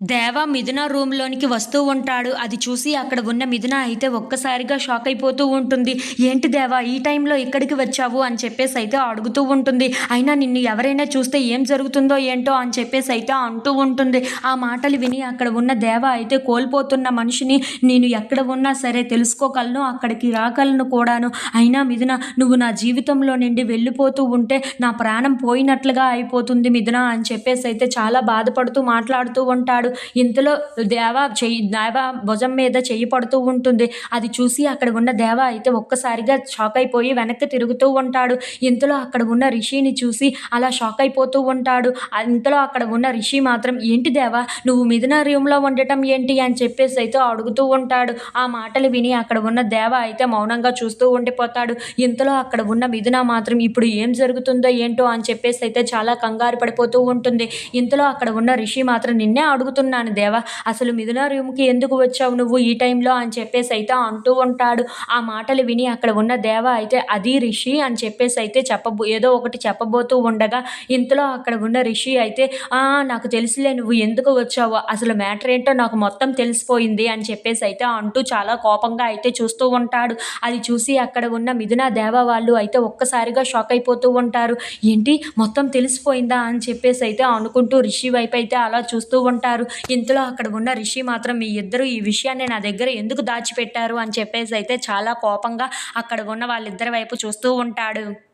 దేవ మిథున రూమ్లోనికి వస్తూ ఉంటాడు. అది చూసి అక్కడ ఉన్న మిథున అయితే ఒక్కసారిగా షాక్ అయిపోతూ ఉంటుంది. ఏంటి దేవా ఈ టైంలో ఇక్కడికి వచ్చావు? అని చెప్పేసి అయితే అడుగుతూ ఉంటుంది. అయినా నిన్ను ఎవరైనా చూస్తే ఏం జరుగుతుందో ఏంటో అని చెప్పేసి అయితే అంటూ ఉంటుంది. ఆ మాటలు విని అక్కడ ఉన్న దేవ అయితే కోల్పోతున్న మనిషిని నేను ఎక్కడ ఉన్నా సరే తెలుసుకోగలను అక్కడికి రాగలను కూడాను. అయినా మిథున నువ్వు నా జీవితంలో నుండి వెళ్ళిపోతూ ఉంటే నా ప్రాణం పోయినట్లుగా అయిపోతుంది మిథున అని చెప్పేసి అయితే చాలా బాధపడుతూ మాట్లాడుతూ ఉంటాడు. ఇంతలో దేవ చెయ్యి దేవ భుజం మీద చెయ్యి పడుతూ ఉంటుంది. అది చూసి అక్కడ ఉన్న దేవ అయితే ఒక్కసారిగా షాక్ అయిపోయి వెనక్కి తిరుగుతూ ఉంటాడు. ఇంతలో అక్కడ ఉన్న రిషిని చూసి అలా షాక్ అయిపోతూ ఉంటాడు. ఇంతలో అక్కడ ఉన్న రిషి మాత్రం ఏంటి దేవా నువ్వు మిథున రూమ్లో ఉండటం ఏంటి? అని చెప్పేసి అయితే అడుగుతూ ఉంటాడు. ఆ మాటలు విని అక్కడ ఉన్న దేవ అయితే మౌనంగా చూస్తూ ఉండిపోతాడు. ఇంతలో అక్కడ ఉన్న మిథున మాత్రం ఇప్పుడు ఏం జరుగుతుందో ఏంటో? అని చెప్పేసి అయితే చాలా కంగారు పడిపోతూ ఉంటుంది. ఇంతలో అక్కడ ఉన్న రిషి మాత్రం నిన్నే అడుగుతున్నాను దేవా. అసలు మిథున రూమ్కి ఎందుకు వచ్చావు నువ్వు ఈ టైంలో అని చెప్పేసి అయితే అంటూ ఉంటాడు. ఆ మాటలు విని అక్కడ ఉన్న దేవ అయితే అది రిషి అని చెప్పేసి అయితే చెప్పబో ఏదో ఒకటి చెప్పబోతూ ఉండగా ఇంతలో అక్కడ ఉన్న రిషి అయితే "ఆ, నాకు తెలుసులే నువ్వు ఎందుకు వచ్చావు? అసలు మ్యాటర్ ఏంటో నాకు మొత్తం తెలిసిపోయింది అని చెప్పేసి అయితే అంటూ చాలా కోపంగా అయితే చూస్తూ ఉంటాడు. అది చూసి అక్కడ ఉన్న మిథున దేవ వాళ్ళు అయితే ఒక్కసారిగా షాక్ అయిపోతూ ఉంటారు. ఏంటి? మొత్తం తెలిసిపోయిందా? అని చెప్పేసి అయితే అనుకుంటూ రిషి వైపు అయితే అలా చూస్తూ ఉంటారు. ఇంతలో అక్కడ ఉన్న రిషి మాత్రం మీ ఇద్దరు ఈ విషయాన్ని నా దగ్గర ఎందుకు దాచిపెట్టారు? అని చెప్పేసి అయితే చాలా కోపంగా అక్కడ ఉన్న వాళ్ళిద్దరి వైపు చూస్తూ ఉంటాడు.